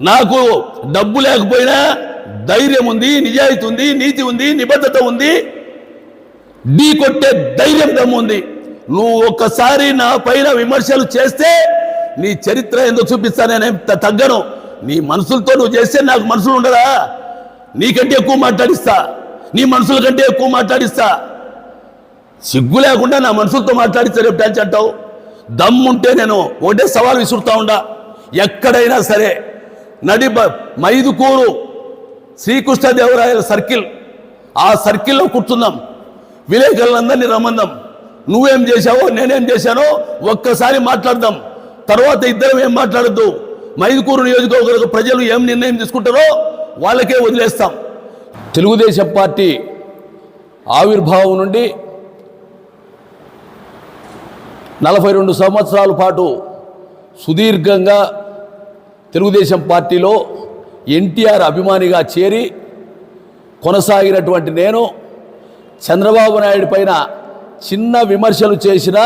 నాకు డబ్బు లేకపోయినా ధైర్యం ఉంది నిజాయితీ ఉంది నీతి ఉంది నిబద్ధత ఉంది. ఢీ కొట్టే ధైర్యం దమ్ము ఉంది. నువ్వు ఒక్కసారి నా పైన విమర్శలు చేస్తే నీ చరిత్ర ఏందో చూపిస్తానని తగ్గను? నీ మనసులతో నువ్వు చేస్తే నాకు మనసులు ఉండదా నీకంటే ఎక్కువ మాట్లాడిస్తా. నీ మనసుల కంటే ఎక్కువ మాట్లాడిస్తా. సిగ్గు లేకుండా నా మనసులతో మాట్లాడిస్తా రేపు డాన్స్ అంటావు. దమ్ముంటే నేను ఒకటే సవాల్ విసురుతా ఉండా. ఎక్కడైనా సరే నడి బ- మైదుకూరు శ్రీకృష్ణదేవరాయల సర్కిల్. ఆ సర్కిల్లో కూర్చున్నాం. విలేకరులందరినీ రమ్మందాం నువ్వేం చేశావో నేనేం చేశానో ఒక్కసారి మాట్లాడదాం. తర్వాత ఇద్దరం ఏం మాట్లాడద్దు. మైదుకూరు నియోజకవర్గ ప్రజలు ఏం నిర్ణయం తీసుకుంటారో వాళ్ళకే వదిలేస్తాం. తెలుగుదేశం పార్టీ ఆవిర్భావం నుండి నలభై రెండు సంవత్సరాల పాటు సుదీర్ఘంగా తెలుగుదేశం పార్టీలో ఎన్టీఆర్ అభిమానిగా చేరి కొనసాగినటువంటి నేను చంద్రబాబు నాయుడు పైన చిన్న విమర్శలు చేసినా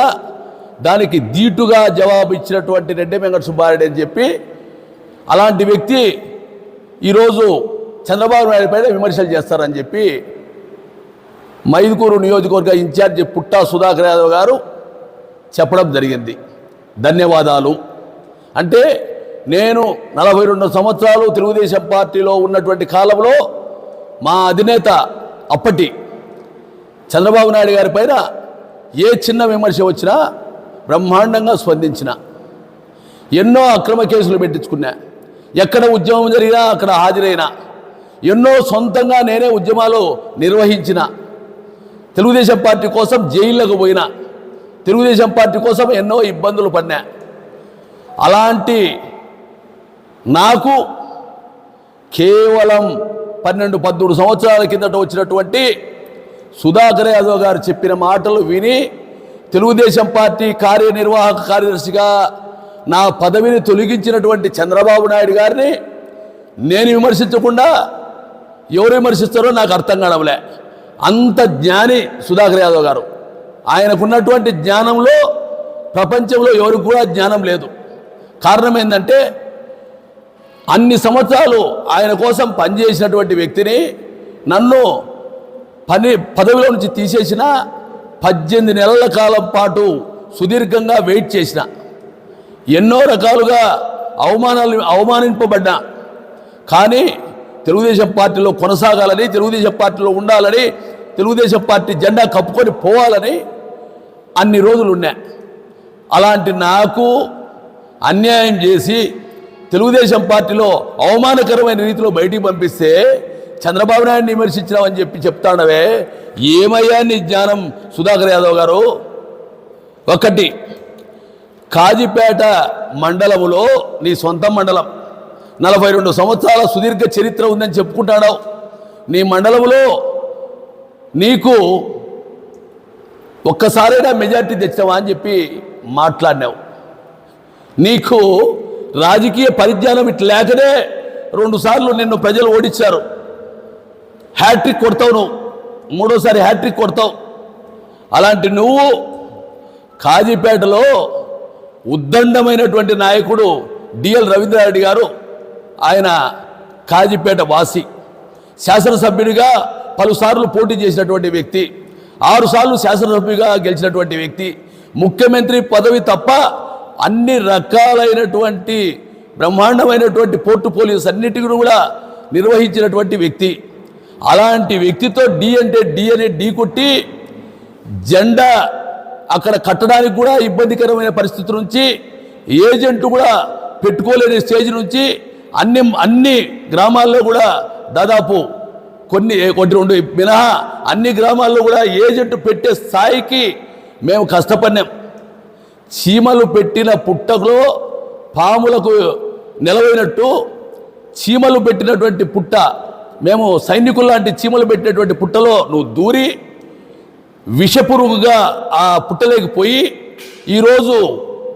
దానికి ధీటుగా జవాబు ఇచ్చినటువంటి రెడ్డి వెంకట సుబ్బారెడ్డి అని చెప్పి అలాంటి వ్యక్తి ఈరోజు చంద్రబాబు నాయుడు పైన విమర్శలు చేస్తారని చెప్పి మైదుకూరు నియోజకవర్గ ఇన్ఛార్జి పుట్టా సుధాకర్ యాదవ్ గారు చెప్పడం జరిగింది. ధన్యవాదాలు. అంటే నేను నలభై రెండు సంవత్సరాలు తెలుగుదేశం పార్టీలో ఉన్నటువంటి కాలంలో మా అధినేత అప్పటి చంద్రబాబు నాయుడు గారి పైన ఏ చిన్న విమర్శ వచ్చినా బ్రహ్మాండంగా స్పందించిన ఎన్నో అక్రమ కేసులు పెట్టించుకున్నా ఎక్కడ ఉద్యమం జరిగినా అక్కడ హాజరైన ఎన్నో సొంతంగా నేనే ఉద్యమాలు నిర్వహించిన తెలుగుదేశం పార్టీ కోసం జైళ్ళకు పోయినా తెలుగుదేశం పార్టీ కోసం ఎన్నో ఇబ్బందులు పడినా అలాంటి నాకు కేవలం పన్నెండు పద్మూడు సంవత్సరాల కిందట వచ్చినటువంటి సుధాకర్ యాదవ్ గారు చెప్పిన మాటలు విని తెలుగుదేశం పార్టీ కార్యనిర్వాహక కార్యదర్శిగా నా పదవిని తొలగించినటువంటి చంద్రబాబు నాయుడు గారిని నేను విమర్శించకుండా ఎవరు విమర్శిస్తారో నాకు అర్థం కావడంలే అంత జ్ఞాని సుధాకర్ యాదవ్ గారు. ఆయనకున్నటువంటి జ్ఞానంలో ప్రపంచంలో ఎవరికి కూడా జ్ఞానం లేదు. కారణం ఏంటంటే అన్ని సంవత్సరాలు ఆయన కోసం పనిచేసినటువంటి వ్యక్తిని నన్ను పని పదవిలో నుంచి తీసేసిన పద్దెనిమిది నెలల కాలం పాటు సుదీర్ఘంగా వెయిట్ చేసిన ఎన్నో రకాలుగా అవమానాలు అవమానింపబడ్డా. కానీ తెలుగుదేశం పార్టీలో కొనసాగాలని తెలుగుదేశం పార్టీలో ఉండాలని తెలుగుదేశం పార్టీ జెండా కప్పుకొని పోవాలని అన్ని రోజులు ఉన్నా అలాంటి నాకు అన్యాయం చేసి తెలుగుదేశం పార్టీలో అవమానకరమైన రీతిలో బయటికి పంపిస్తే చంద్రబాబు నాయుడిని విమర్శించినామని చెప్పి చెప్తాడవే ఏమయ్యా నీ జ్ఞానం సుధాకర్ యాదవ్ గారు? ఒకటి కాజిపేట మండలములో నీ సొంత మండలం. నలభై రెండు సంవత్సరాల సుదీర్ఘ చరిత్ర ఉందని చెప్పుకుంటాడావు నీ మండలంలో నీకు ఒక్కసారైనా మెజార్టీ తెచ్చావా అని చెప్పి మాట్లాడినావు. నీకు రాజకీయ పరిజ్ఞానం ఇట్లా లేకనే రెండుసార్లు నిన్ను ప్రజలు ఓడించారు. హ్యాట్రిక్ కొడతావు నువ్వు. మూడోసారి హ్యాట్రిక్ కొడతావు. అలాంటి నువ్వు కాజీపేటలో ఉద్దండమైనటువంటి నాయకుడు డిఎల్ రవీంద్రారెడ్డి గారు ఆయన కాజీపేట వాసి శాసనసభ్యుడిగా పలుసార్లు పోటీ చేసినటువంటి వ్యక్తి ఆరుసార్లు శాసనసభ్యుగా గెలిచినటువంటి వ్యక్తి ముఖ్యమంత్రి పదవి తప్ప అన్ని రకాలైనటువంటి బ్రహ్మాండమైనటువంటి పోర్టుఫోలియోస్ అన్నిటిని కూడా నిర్వహించినటువంటి వ్యక్తి. అలాంటి వ్యక్తితో డి అంటే డి అనే డి కొట్టి జెండా అక్కడ కట్టడానికి కూడా ఇబ్బందికరమైన పరిస్థితి నుంచి ఏజెంట్ కూడా పెట్టుకోలేని స్టేజ్ నుంచి అన్ని అన్ని గ్రామాల్లో కూడా దాదాపు కొన్ని కొన్ని రెండు మినహా అన్ని గ్రామాల్లో కూడా ఏజెంట్ పెట్టే స్థాయికి మేము కష్టపడినాం. చీమలు పెట్టిన పుట్టలో పాములకు నిలవైనట్టు చీమలు పెట్టినటువంటి పుట్ట మేము సైనికులు లాంటి చీమలు పెట్టినటువంటి పుట్టలో నువ్వు దూరి విషపురుగుగా ఆ పుట్టలేకి పోయి ఈరోజు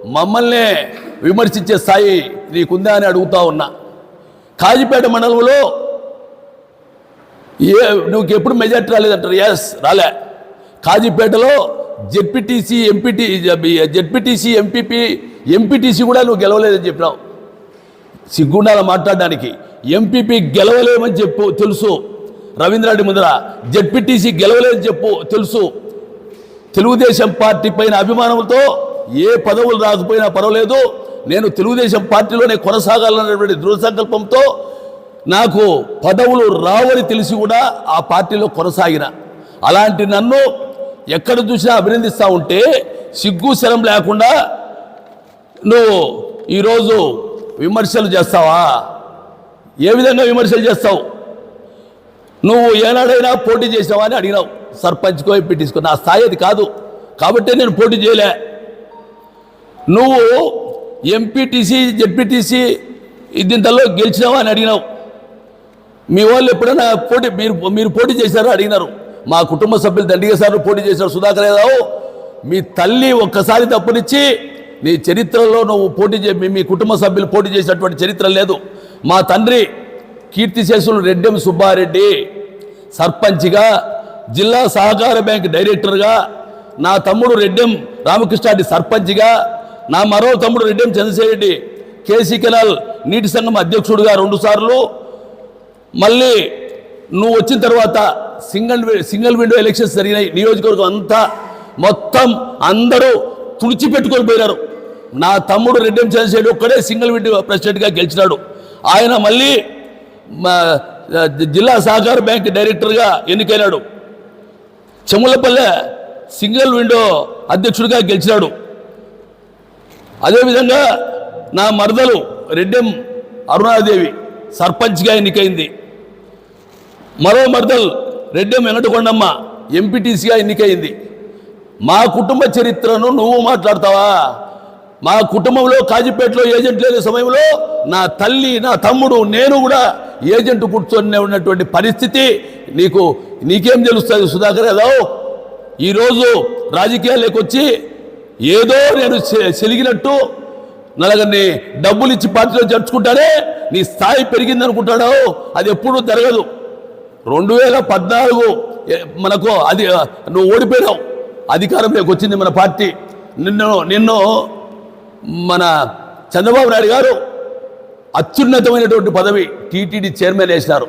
మమ్మల్నే విమర్శించే స్థాయి నీకుందా అని అడుగుతా ఉన్నా. కాజీపేట మండలంలో ఏ నువ్వు ఎప్పుడు మెజార్టీ రాలేదంటారు? ఎస్ రాలే. కాజీపేటలో ZPTC MPT ZPTC MPP MPTC కూడా నువ్వు గెలవలేదని చెప్పినావు. సిగ్గుండాల మాట్లాడడానికి ఎంపీపీ గెలవలేమని చెప్పు తెలుసు. రవీంద్రారెడ్డి ముందర జెడ్పీటీసీ గెలవలేదని చెప్పు తెలుసు. తెలుగుదేశం పార్టీ పైన అభిమానంతో ఏ పదవులు రాకపోయినా పర్వాలేదు. నేను తెలుగుదేశం పార్టీలోనే కొనసాగాలన్నటువంటి దృఢ సంకల్పంతో నాకు పదవులు రావని తెలిసి కూడా ఆ పార్టీలో కొనసాగిన. అలాంటి నన్ను ఎక్కడ చూసినా అభినందిస్తూ ఉంటే సిగ్గు శరం లేకుండా నువ్వు ఈరోజు విమర్శలు చేస్తావా? ఏ విధంగా విమర్శలు చేస్తావు? నువ్వు ఏనాడైనా పోటీ చేసావా అని అడిగినావు. సర్పంచ్కో ఎంపీటీస్కో నా స్థాయి అది కాదు. కాబట్టి నేను పోటీ చేయలే. నువ్వు ఎంపీటీసీ జెడ్పీటీసీ దీంతలో గెలిచినావా అని అడిగినావు. మీ వాళ్ళు ఎప్పుడైనా పోటీ మీరు మీరు పోటీ చేశారో? అడిగినారు. మా కుటుంబ సభ్యులు దండిగా సార్లు పోటీ చేశారు సుధాకర్ రావు మీ తల్లి ఒక్కసారి తప్పునిచ్చి నీ చరిత్రలో నువ్వు పోటీ చే మీ- మీ కుటుంబ సభ్యులు పోటీ చేసినటువంటి చరిత్ర లేదు. మా తండ్రి కీర్తిశేషులు రెడ్డెం సుబ్బారెడ్డి సర్పంచ్గా జిల్లా సహకార బ్యాంక్ డైరెక్టర్గా నా తమ్ముడు రెడ్డెం రామకృష్ణారెడ్డి సర్పంచ్గా నా మరో తమ్ముడు రెడ్డెం చంద్రశేఖరెడ్డి కేసీ కెనాల్ నీటి సంఘం అధ్యక్షుడిగా రెండుసార్లు మళ్ళీ నువ్వు వచ్చిన తర్వాత సింగిల్ సింగిల్ విండో ఎలక్షన్స్ జరిగినాయి. నియోజకవర్గం అంతా మొత్తం అందరూ తుడిచిపెట్టుకొని పోయినారు. నా తమ్ముడు రెడ్డెం చంద్రశేఖర్ ఒక్కడే సింగిల్ విండో ప్రెసిడెంట్గా గెలిచినాడు. ఆయన మళ్ళీ జిల్లా సహకార బ్యాంక్ డైరెక్టర్గా ఎన్నికైనాడు. చెములపల్లె సింగిల్ విండో అధ్యక్షుడిగా గెలిచినాడు. అదేవిధంగా నా మరదలు రెడ్డెం అరుణాదేవి సర్పంచ్గా ఎన్నికైంది. మరో మరదలు రెడ్డెం వెంకటకొండమ్మ ఎంపీటీసీగా ఎన్నికైంది. మా కుటుంబ చరిత్రను నువ్వు మాట్లాడతావా? మా కుటుంబంలో కాజీపేటలో ఏజెంట్ లేని సమయంలో నా తల్లి నా తమ్ముడు నేను కూడా ఏజెంట్ కూర్చొని ఉన్నటువంటి పరిస్థితి నీకు నీకేం తెలుస్తుంది సుధాకర్ యాదవ్? ఈరోజు రాజకీయాల్లోకి వచ్చి ఏదో నేను చెలిగినట్టు నలుగురిని డబ్బులు ఇచ్చి పార్టీలో చేర్చుకుంటానే నీ స్థాయి పెరిగింది అది ఎప్పుడూ జరగదు. రెండు వేల పద్నాలుగు మనకు అది నువ్వు ఓడిపోయినావు. అధికారంలోకి వచ్చింది మన పార్టీ. నిన్ను నిన్ను మన చంద్రబాబు నాయుడు గారు అత్యున్నతమైనటువంటి పదవి టీటీడీ చైర్మన్ వేసినారు.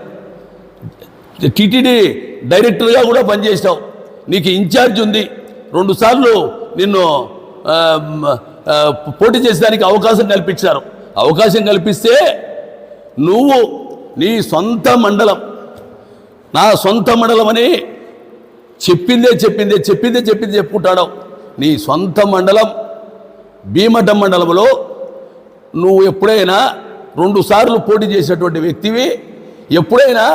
టీటీడీ డైరెక్టర్గా కూడా పనిచేసినావు. నీకు ఇన్ఛార్జ్ ఉంది. రెండుసార్లు నిన్ను పోటీ చేసేదానికి అవకాశం కల్పించారు అవకాశం కల్పిస్తే నువ్వు నీ సొంత మండలం నా సొంత మండలం అని చెప్పిందే చెప్పిందే చెప్పిందే చెప్పింది చెప్పుకుంటాడు నీ సొంత మండలం భీమఠం మండలంలో నువ్వు ఎప్పుడైనా రెండు సార్లు పోటీ చేసినటువంటి వ్యక్తివి ఎప్పుడైనా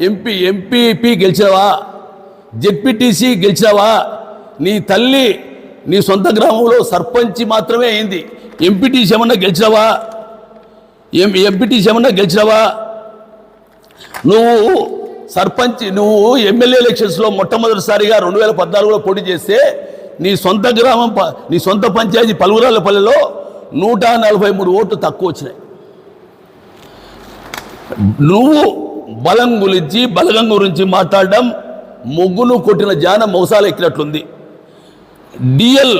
ఎంపీ ఎంపీపీ గెలిచావా జెడ్పీటీసీ గెలిచావా నీ తల్లి నీ సొంత గ్రామంలో సర్పంచి మాత్రమే అయింది. ఎంపీటీసీ ఏమన్నా గెలిచావా ఎం ఎంపీటీసీ ఏమన్నా గెలిచావా నువ్వు సర్పంచ్ నువ్వు ఎమ్మెల్యే ఎలక్షన్స్లో మొట్టమొదటిసారిగా రెండు వేల పద్నాలుగులో పోటీ చేస్తే నీ సొంత గ్రామం ప- నీ సొంత పంచాయతీ పలువురాలపల్లిలో నూట నలభై మూడు ఓట్లు తక్కువ వచ్చినాయి. నువ్వు బలం గురించి బలగం గురించి మాట్లాడడం ముగ్గును కొట్టిన జాన మోసాలు ఎక్కినట్లుంది. డిఎల్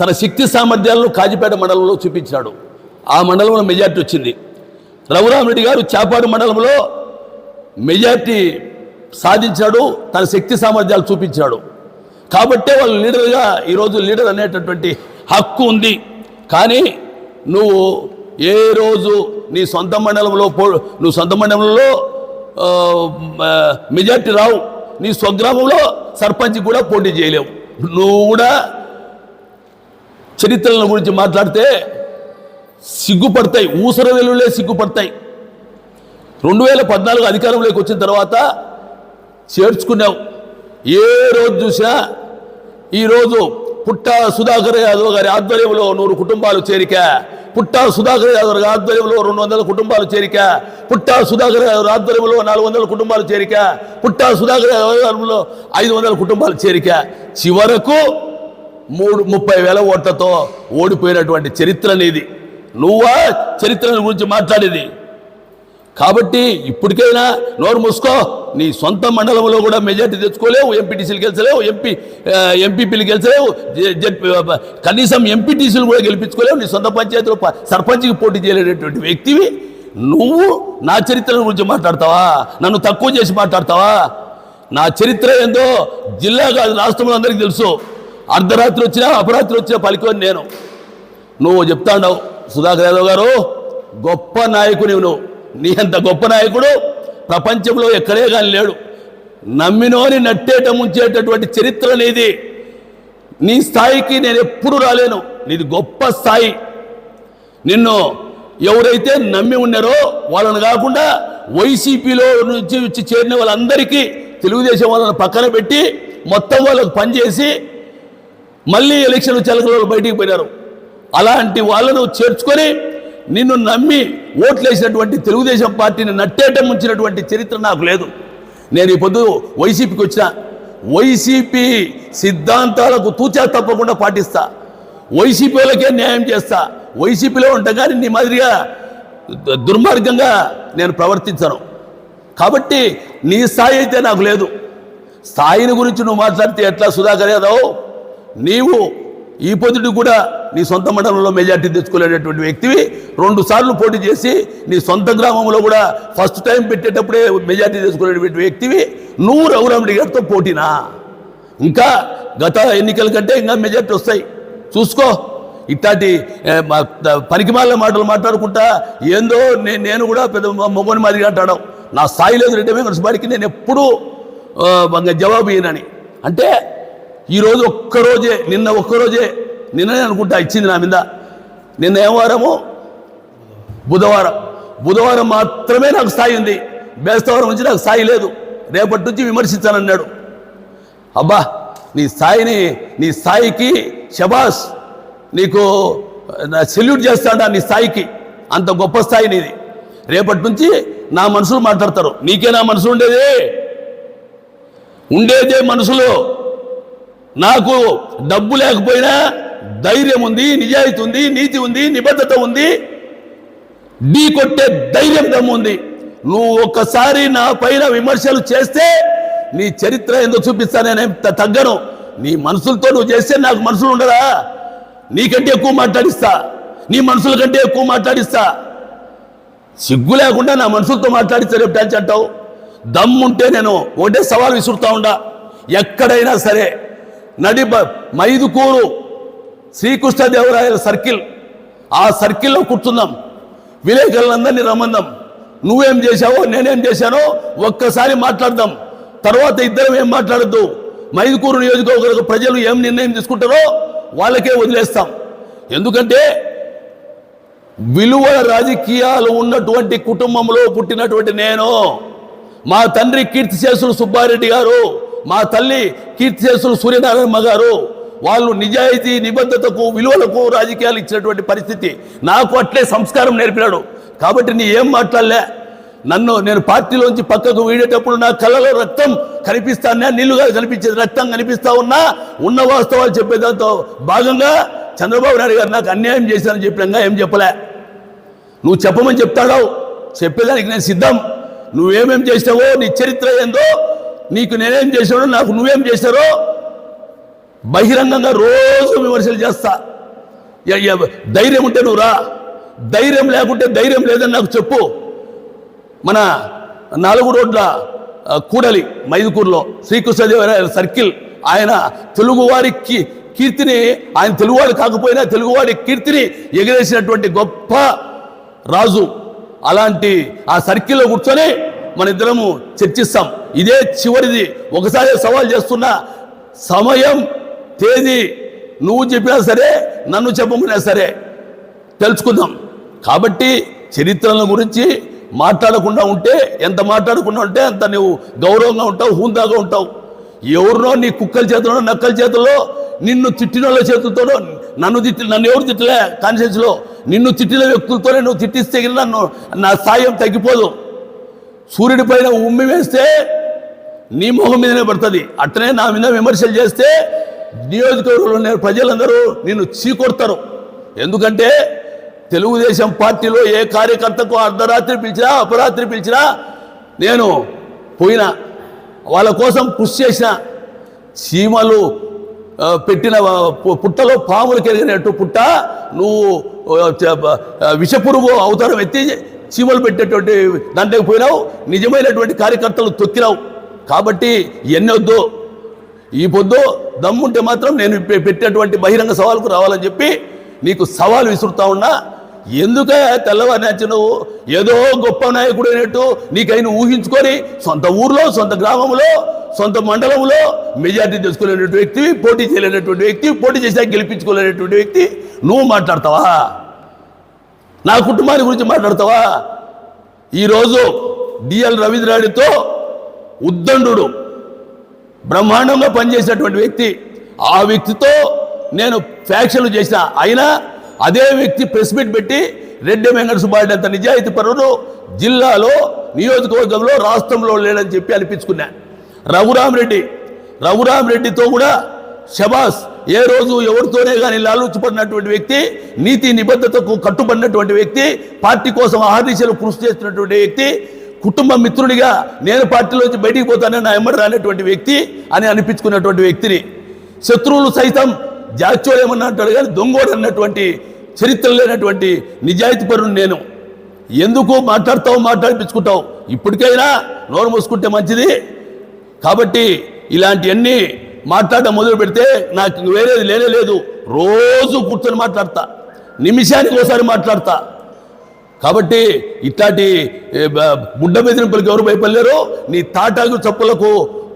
తన శక్తి సామర్థ్యాలను కాజిపేట మండలంలో చూపించాడు ఆ మండలంలో మెజార్టీ వచ్చింది. రఘురామరెడ్డి గారు చాపాడు మండలంలో మెజార్టీ సాధించాడు తన శక్తి సామర్థ్యాలు చూపించాడు. కాబట్టే వాళ్ళు లీడర్గా ఈరోజు లీడర్ అనేటటువంటి హక్కు ఉంది. కానీ నువ్వు ఏ రోజు నీ సొంత మండలంలో పో నువ్వు సొంత మండలంలో మెజార్టీ రావు. నీ స్వగ్రామంలో సర్పంచ్ కూడా పోటీ చేయలేవు. నువ్వు కూడా చరిత్రల గురించి మాట్లాడితే సిగ్గుపడతాయి ఊసర వెలులే సిగ్గుపడతాయి. రెండు వేల పద్నాలుగు అధికారంలోకి వచ్చిన తర్వాత చేర్చుకున్నావు ఏ రోజు చూసినా ఈరోజు పుట్ట సుధాకర్ యాదవ్ గారి ఆధ్వర్యంలో నూరు కుటుంబాలు చేరిక పుట్ట సుధాకర్ యాదవ్ గారి ఆధ్వర్యంలో రెండు వందల కుటుంబాలు చేరిక పుట్ట సుధాకర్ యాదవ్ ఆధ్వర్యంలో నాలుగు వందల కుటుంబాలు చేరిక పుట్ట సుధాకర్ యాదవ్ ఐదు వందల కుటుంబాలు చేరిక. చివరకు మూడు ముప్పై వేల ఓట్లతో ఓడిపోయినటువంటి చరిత్ర నీది. నువ్వా చరిత్ర గురించి మాట్లాడేది? కాబట్టి ఇప్పటికైనా నోరు మూసుకో. నీ సొంత మండలంలో కూడా మెజార్టీ తెచ్చుకోలేవు ఎంపీటీసీలు గెలిచలేవు ఎంపీ ఎంపీపీలు గెలిచలేవు కనీసం ఎంపీటీసీలు కూడా గెలిపించుకోలేవు నీ సొంత పంచాయతీలో సర్పంచ్కి పోటీ చేయలేనటువంటి వ్యక్తివి. నువ్వు నా చరిత్ర గురించి మాట్లాడతావా? నన్ను తక్కువ చేసి మాట్లాడతావా? నా చరిత్ర ఏందో జిల్లా కాదు రాష్ట్రంలో అందరికీ తెలుసు. అర్ధరాత్రి వచ్చినా అపరాత్రి వచ్చినా పలికొని నేను. నువ్వు చెప్తాండవు సుధాకర్ యాదవ్ గారు గొప్ప నాయకుని నువ్వు. నీ అంత గొప్ప నాయకుడు ప్రపంచంలో ఎక్కడే కానీ లేడు. నమ్మినోని నట్టేట ముంచేటటువంటి చరిత్ర నీది. నీ స్థాయికి నేను ఎప్పుడు రాలేను. నీది గొప్ప స్థాయి. నిన్ను ఎవరైతే నమ్మి ఉన్నారో వాళ్ళని కాకుండా వైసీపీలో నుంచి వచ్చి చేరిన వాళ్ళందరికీ తెలుగుదేశం వాళ్ళని పక్కన పెట్టి మొత్తం వాళ్ళకు పనిచేసి మళ్ళీ ఎలక్షన్ చెలకలు బయటికి పోయినారు. అలాంటి వాళ్ళను చేర్చుకొని నిన్ను నమ్మి ఓట్లేసినటువంటి తెలుగుదేశం పార్టీని నట్టేట ముంచినటువంటి చరిత్ర నాకు లేదు. నేను ఈ పొద్దు వైసీపీకి వచ్చిన వైసీపీ సిద్ధాంతాలకు తూచా తప్పకుండా పాటిస్తా. వైసీపీ వాళ్ళకే న్యాయం చేస్తా. వైసీపీలో ఉంటా కానీ నీ మాదిరిగా దుర్మార్గంగా నేను ప్రవర్తించను. కాబట్టి నీ స్థాయి అయితే నాకు లేదు. స్థాయిని గురించి నువ్వు మాట్లాడితే ఎట్లా సుధాకర్ యాదవ్? నీవు ఈ పొద్దుడు కూడా నీ సొంత మండలంలో మెజార్టీ తెచ్చుకోలేనటువంటి వ్యక్తివి. రెండు సార్లు పోటీ చేసి నీ సొంత గ్రామంలో కూడా ఫస్ట్ టైం పెట్టేటప్పుడే మెజార్టీ తెచ్చుకునేటువంటి వ్యక్తివి. నువ్వు రఘురాముడి గారితో పోటీనా? ఇంకా గత ఎన్నికల కంటే ఇంకా మెజార్టీ వస్తాయి. చూసుకో. ఇట్లాంటి పనికిమాల మాటలు మాట్లాడుకుంటా ఏందో నేను నేను కూడా పెద్ద మొగని మాదిరి అంటాడు నా స్థాయి లేదు రెడ్డి నేను ఎప్పుడూ జవాబు ఇయ్యనని. అంటే ఈరోజు ఒక్కరోజే నిన్న ఒక్కరోజే నిన్ననే అనుకుంటా ఇచ్చింది నా మీద. నిన్న ఏం వారము? బుధవారం. బుధవారం మాత్రమే నాకు స్థాయి ఉంది. బేస్తవారం నుంచి నాకు స్థాయి లేదు. రేపటి నుంచి విమర్శించానన్నాడు. అబ్బా నీ స్థాయిని నీ స్థాయికి షబాస్ నీకు సెల్యూట్ చేస్తాడా నీ స్థాయికి? అంత గొప్ప స్థాయి నీది. రేపటి నుంచి నా మనసులు మాట్లాడతారు. నీకే నా మనసు ఉండేది? ఉండేదే మనసులో. నాకు డబ్బు లేకపోయినా ధైర్యం ఉంది నిజాయితీ ఉంది నీతి ఉంది నిబద్ధత ఉంది. ఢీ కొట్టే ధైర్యం దమ్ము ఉంది. నువ్వు ఒక్కసారి నా పైన విమర్శలు చేస్తే నీ చరిత్ర ఎందుకు చూపిస్తా నేను తగ్గను. నీ మనసులతో నువ్వు చేస్తే నాకు మనసులు ఉండరా? నీకంటే ఎక్కువ మాట్లాడిస్తా. నీ మనుషుల కంటే ఎక్కువ మాట్లాడిస్తా. సిగ్గు లేకుండా నా మనుషులతో మాట్లాడిస్తే రేపు టాన్స్ అంటావు. దమ్ముంటే నేను ఒకటే సవాల్ విసురుతా ఉండా. ఎక్కడైనా సరే నడి మైదు మైదుకూరు శ్రీకృష్ణదేవరాయల సర్కిల్. ఆ సర్కిల్లో కూర్చుందాం విలేకరులందరినీ రమ్మందాం. నువ్వేం చేశావో నేనేం చేశానో ఒక్కసారి మాట్లాడదాం. తర్వాత ఇద్దరం ఏం మాట్లాడద్దు. మైదుకూరు నియోజకవర్గ ప్రజలు ఏం నిర్ణయం తీసుకుంటారో వాళ్ళకే వదిలేస్తాం. ఎందుకంటే విలువల రాజకీయాలు ఉన్నటువంటి కుటుంబంలో పుట్టినటువంటి నేను మా తండ్రి కీర్తిశేషులు సుబ్బారెడ్డి గారు మా తల్లి కీర్తిశేషులు సూర్యనారాయణ గారు వాళ్ళు నిజాయితీ నిబద్ధతకు విలువలకు రాజకీయాలు ఇచ్చినటువంటి పరిస్థితి. నాకు అట్లే సంస్కారం నేర్పినాడు. కాబట్టి నీ ఏం మాట్లాడలే? నన్ను నేను పార్టీలోంచి పక్కకు వీడేటప్పుడు నా కళ్ళలో రక్తం కనిపిస్తానే నీళ్ళుగా కనిపించేది రక్తం కనిపిస్తా ఉన్నా ఉన్న వాస్తవాలు చెప్పేదాంతో భాగంగా చంద్రబాబు నాయుడు గారు నాకు అన్యాయం చేశానని చెప్పినాక ఏం చెప్పలే? నువ్వు చెప్పమని చెప్తాడావు. చెప్పేదానికి నేను సిద్ధం. నువ్వేమేం చేసావో నీ చరిత్ర ఏందో నీకు నేనేం చేశాడో నాకు నువ్వేం చేశారో బహిరంగంగా రోజు విమర్శలు చేస్తా. ధైర్యం ఉంటే నువ్వు రా. ధైర్యం లేకుంటే ధైర్యం లేదని నాకు చెప్పు. మన నాలుగు రోడ్ల కూడలి మైదుకూరులో శ్రీకృష్ణదేవరాయ సర్కిల్ ఆయన తెలుగువారి కీ కీర్తిని ఆయన తెలుగువాడు కాకపోయినా తెలుగువాడి కీర్తిని ఎగిరేసినటువంటి గొప్ప రాజు. అలాంటి ఆ సర్కిల్లో కూర్చొని మన ఇద్దరము చర్చిస్తాం. ఇదే చివరిది. ఒకసారి సవాల్ చేస్తున్న సమయం తేదీ నువ్వు చెప్పినా సరే నన్ను చెప్పమన్నా సరే. తెలుసుకుందాం. కాబట్టి చరిత్రల గురించి మాట్లాడకుండా ఉంటే ఎంత మాట్లాడకుండా ఉంటే అంత నువ్వు గౌరవంగా ఉంటావు హూందాగా ఉంటావు. ఎవరినో నీ కుక్కల చేతిలో నక్కల చేతిలో నిన్ను తిట్టిన వాళ్ళ చేతులతోనో నన్ను తిట్టి నన్ను ఎవరు తిట్టలే కాన్షియస్లో నిన్ను తిట్టిన వ్యక్తులతోనే నువ్వు తిట్టిస్తే నన్ను నా సాయం తగ్గిపోదు. సూర్యుడి పైన ఉమ్మి వేస్తే నీ మొహం మీదనే పడుతుంది. అట్లనే నా మీద విమర్శలు చేస్తే నియోజకవర్గంలో ఉన్న ప్రజలందరూ నిన్ను చీకొడతారు. ఎందుకంటే తెలుగుదేశం పార్టీలో ఏ కార్యకర్తకు అర్ధరాత్రి పిలిచినా అపరాత్రి పిలిచినా నేను పోయినా వాళ్ళ కోసం కృషి చేసిన చీమలు పెట్టిన పుట్టలో పాములు కెరిగినట్టు పుట్ట నువ్వు విషపురుగు అవతారం ఎత్తి చీమలు పెట్టేటువంటి దాంట్లోకి పోయినావు. నిజమైనటువంటి కార్యకర్తలు తొక్కినావు. కాబట్టి ఎన్నొద్దు. ఈ పొద్దు దమ్ముంటే మాత్రం నేను పె- పెట్టేటువంటి బహిరంగ సవాల్కు రావాలని చెప్పి నీకు సవాల్ విసురుతా ఉన్నా. ఎందుకే తెల్లవారి నువ్వు ఏదో గొప్ప నాయకుడు అయినట్టు నీకైనా ఊహించుకొని సొంత ఊర్లో సొంత గ్రామంలో సొంత మండలంలో మెజార్టీ తెచ్చుకోలేనటువంటి వ్యక్తి పోటీ చేయలేనటువంటి వ్యక్తి పోటీ చేసాక గెలిపించుకోలేనటువంటి వ్యక్తి నువ్వు మాట్లాడతావా? నా కుటుంబాన్ని గురించి మాట్లాడతావా? ఈరోజు డిఎల్ రవీంద్రాడితో ఉద్దండు బ్రహ్మాండంగా పనిచేసినటువంటి వ్యక్తి ఆ వ్యక్తితో నేను ఫ్యాక్షన్లు చేసిన. అయినా అదే వ్యక్తి ప్రెస్ మీట్ పెట్టి రెడ్డి వెంకట సుబ్బారెడ్డి అంత నిజాయితీ పరుడు జిల్లాలో నియోజకవర్గంలో రాష్ట్రంలో లేడని చెప్పి అనిపించుకున్నా. రఘురామరెడ్డి రఘురామరెడ్డితో కూడా షబాస్ ఏ రోజు ఎవరితోనే కానీ లాలూచిపడినటువంటి వ్యక్తి నీతి నిబద్ధతకు కట్టుబడినటువంటి వ్యక్తి పార్టీ కోసం ఆహర్నిశలు కృషి చేస్తున్నటువంటి వ్యక్తి కుటుంబ మిత్రుడిగా నేను పార్టీలోంచి బయటికి పోతానని నా ఎమ్మడి రానటువంటి వ్యక్తి అని అనిపించుకున్నటువంటి వ్యక్తిని. శత్రువులు సైతం జాచోడు ఏమన్నా అంటాడు కానీ దొంగోడు అన్నటువంటి చరిత్ర లేనటువంటి నిజాయితీపరుడు నేను. ఎందుకు మాట్లాడతావు మాట్లాడిపించుకుంటావు? ఇప్పటికైనా నోరు మూసుకుంటే మంచిది. కాబట్టి ఇలాంటివన్నీ మాట్లాడడం మొదలు పెడితే నాకు వేరేది లేనే లేదు. రోజు కూర్చొని మాట్లాడతా. నిమిషానికి ఒకసారి మాట్లాడతా. కాబట్టి ఇట్లాంటి ఏ, బెదిరింపులకు ఎవరు భయపడలేరు. నీ తాటాకు చప్పులకు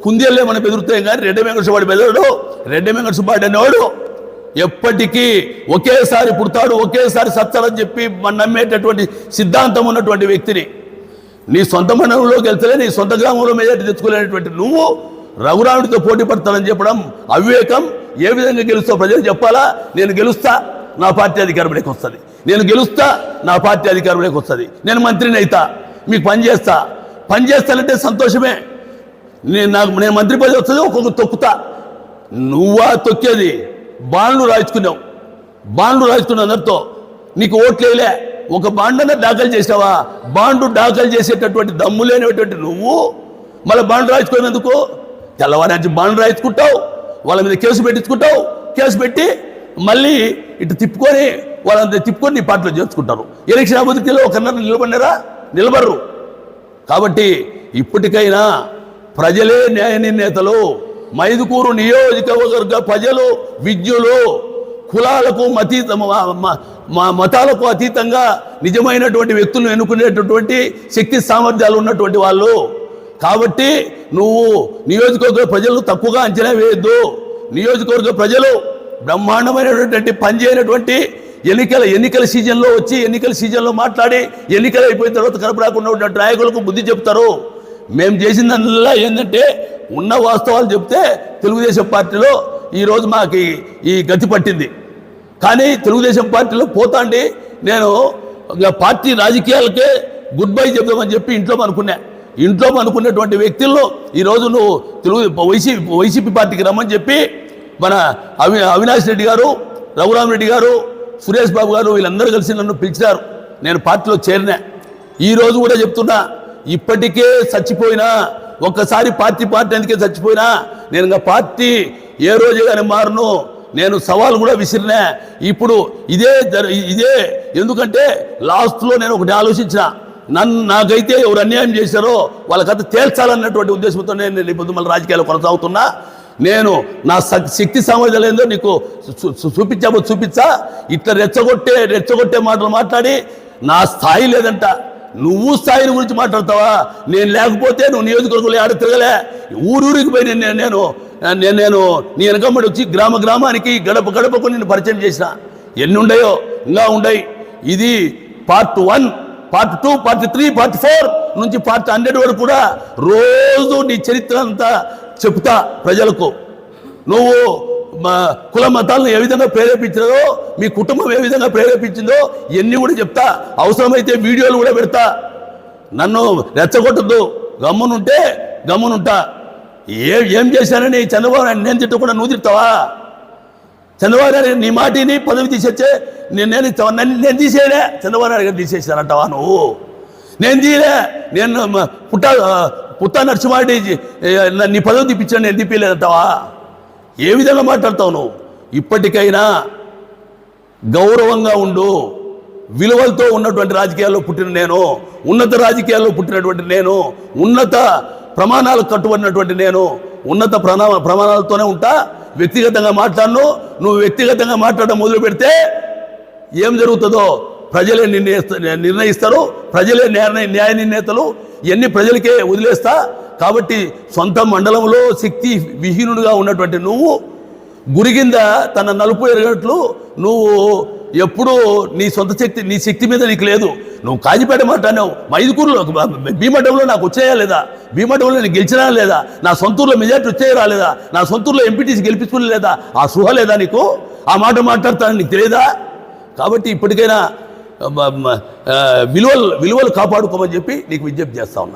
కుందేళ్ళే మనం బెదురుతాయి కానీ రెడ్డి వెంకటసుబాడు బెదరడు. రెడ్డి వెంకటసుబాడు అనేవాడు ఎప్పటికీ ఒకేసారి పుడతాడు ఒకేసారి సత్తాడని చెప్పి మనం నమ్మేటటువంటి సిద్ధాంతం ఉన్నటువంటి వ్యక్తిని. నీ సొంత మండలంలోకి వెళ్తే నీ సొంత గ్రామంలో మెజార్టీ తెచ్చుకోలేనటువంటి నువ్వు రఘురాముడితో పోటీ పడతానని చెప్పడం అవివేకం. ఏ విధంగా గెలుస్తావు ప్రజలు చెప్పాలా? నేను గెలుస్తా. నా పార్టీ అధికారంలోకి వస్తుంది. నేను గెలుస్తా నా పార్టీ అధికారంలోకి వస్తుంది. నేను మంత్రిని అవుతా మీకు పని చేస్తా. పని చేస్తానంటే సంతోషమే. నేను నాకు నేను మంత్రి పదవి వస్తుంది ఒక్కొక్క తొక్కుతా. నువ్వా తొక్కేది? బాండ్లు రాయించుకున్నావు. బాండ్లు రాయించుకున్నావు అందరితో నీకు ఓట్లేలే ఒక బాండ్ దాఖలు చేసావా బాండు దాఖలు చేసేటటువంటి దమ్ము లేనటువంటి నువ్వు మళ్ళీ బాండ్లు రాయించుకునేందుకు తెల్లవారి బాండ్ రాయించుకుంటావు వాళ్ళ మీద కేసు పెట్టించుకుంటావు. కేసు పెట్టి మళ్ళీ ఇటు తిప్పుకొని వాళ్ళంతా తిప్పుకొని నీ పార్టీలో చేర్చుకుంటారు. ఎలక్షన్ అభివృద్ధిలో ఒకరినర నిలబడినారా? నిలబడరు. కాబట్టి ఇప్పటికైనా ప్రజలే న్యాయ నిర్ణేతలు. మైదుకూరు నియోజకవర్గ ప్రజలు విద్యులు కులాలకు అతీత మతాలకు అతీతంగా నిజమైనటువంటి వ్యక్తులను ఎన్నుకునేటటువంటి శక్తి సామర్థ్యాలు ఉన్నటువంటి వాళ్ళు. కాబట్టి నువ్వు నియోజకవర్గ ప్రజలు తక్కువగా అంచనా వేయద్దు. నియోజకవర్గ ప్రజలు బ్రహ్మాండమైనటువంటి పనిచేయనటువంటి ఎన్నికల ఎన్నికల సీజన్లో వచ్చి ఎన్నికల సీజన్లో మాట్లాడి ఎన్నికలు అయిపోయిన తర్వాత కడుపు రాకుండా ఉన్న నాయకులకు బుద్ధి చెప్తారు. మేము చేసిందల్లా ఏంటంటే ఉన్న వాస్తవాలు చెప్తే తెలుగుదేశం పార్టీలో ఈరోజు మాకు ఈ- గతి పట్టింది. కానీ తెలుగుదేశం పార్టీలో పోతాండి నేను పార్టీ రాజకీయాలకే గుడ్ బై చెప్దామని చెప్పి ఇంట్లో అనుకున్నా. ఇంట్లో అనుకున్నటువంటి వ్యక్తుల్లో ఈరోజు నువ్వు తెలుగు వైసీపీ వైసీపీ పార్టీకి రమ్మని చెప్పి మన అవి అవినాష్ రెడ్డి గారు రఘురామ్ రెడ్డి గారు సురేష్ బాబు గారు వీళ్ళందరూ కలిసి నన్ను పిలిచారు. నేను పార్టీలో చేరినా. ఈ రోజు కూడా చెప్తున్నా ఇప్పటికే చచ్చిపోయినా ఒక్కసారి పార్టీ పార్టీ అందుకే చచ్చిపోయినా నేను ఇంకా పార్టీ ఏ రోజు కానీ మారను. నేను సవాల్ కూడా విసిరినా. ఇప్పుడు ఇదే ఇదే ఎందుకంటే లాస్ట్లో నేను ఒకటి ఆలోచించిన. నన్ను నాకైతే ఎవరు అన్యాయం చేశారో వాళ్ళకైతే తేల్చాలన్నటువంటి ఉద్దేశంతో నేను నేను ఇప్పుడు మళ్ళీ రాజకీయాలు కొనసాగుతున్నా. నేను నా శక్తి సామర్థ్యం ఏందో నీకు చూ- చూపించా? ఇట్లా రెచ్చగొట్టే రెచ్చగొట్టే మాటలు మాట్లాడి నా స్థాయి లేదంట. నువ్వు స్థాయిని గురించి మాట్లాడతావా? నేను లేకపోతే నువ్వు నియోజకవర్గంలో ఆడ తిరగలే. ఊరూరికి పోయి నేను నేను నేను నేను నీ వెనకమ్మడి వచ్చి గ్రామ గ్రామానికి గడప గడపకు నేను పరిచయం చేసిన. ఎన్ని ఉండయో? ఇంకా ఉండయి. ఇది part one part two part three part four నుంచి పార్ట్ హండ్రెడ్ వరకు కూడా రోజు నీ చరిత్ర అంతా చెప్తా ప్రజలకు. నువ్వు మా కుల మతాలను ఏ విధంగా ప్రేరేపించినదో మీ కుటుంబం ఏ విధంగా ప్రేరేపించిందో ఇవన్నీ కూడా చెప్తా. అవసరమైతే వీడియోలు కూడా పెడతా. నన్ను రెచ్చగొట్టద్దు. గమ్మునుంటే గమ్మునుంటా. ఏ ఏం చేశానని చంద్రబాబు నాయుడు నేను తిట్టకుండా నువ్వు తిడతావా? చంద్రబాబు నాయుడు గారు నీ మాటిని పదవి తీసేచ్చే నేను నేను ఇస్తావా? నేను తీసేయలే చంద్రబాబు నాయుడు గారు తీసేసానంటావా నువ్వు? నేను తీయలే నేను పుట్ట పుత్తా నరసింహారెడ్డి నీ పదవి తీపించాను నేను తీపిలేదంటావా ఏ విధంగా మాట్లాడతావు నువ్వు? ఇప్పటికైనా గౌరవంగా ఉండు. విలువలతో ఉన్నటువంటి రాజకీయాల్లో పుట్టిన నేను ఉన్నత రాజకీయాల్లో పుట్టినటువంటి నేను ఉన్నత ప్రమాణాలు కట్టుబడినటువంటి నేను ఉన్నత ప్రణా ప్రమాణాలతోనే ఉంటా వ్యక్తిగతంగా మాట్లాడను. నువ్వు వ్యక్తిగతంగా మాట్లాడడం మొదలు పెడితే ఏం జరుగుతుందో ప్రజలే నిర్ణయిస్త నిర్ణయిస్తారు ప్రజలే న్యాయ న్యాయ నిర్ణేతలు ఇవన్నీ ప్రజలకే వదిలేస్తా? కాబట్టి సొంత మండలంలో శక్తి విహీనుడుగా ఉన్నటువంటి నువ్వు గురిగింద తన నలుపు ఎరగట్లు నువ్వు ఎప్పుడూ నీ సొంత శక్తి నీ శక్తి మీద నీకు లేదు. నువ్వు కాజిపేట మాట్లాడినావు మైదుకూరులో భీమటంలో నాకు వచ్చాయా లేదా? భీమటంలో నేను గెలిచినా లేదా? నా సొంతూరులో మెజార్టీ వచ్చేయా రాలేదా? నా సొంతూరులో ఎంపీటీసీ గెలిపించుకుని లేదా? ఆ సృహ లేదా నీకు? ఆ మాట మాట్లాడతానని నీకు తెలియదా కాబట్టి ఇప్పటికైనా విలువలు విలువలు కాపాడుకోమని చెప్పి నీకు విజ్ఞప్తి చేస్తా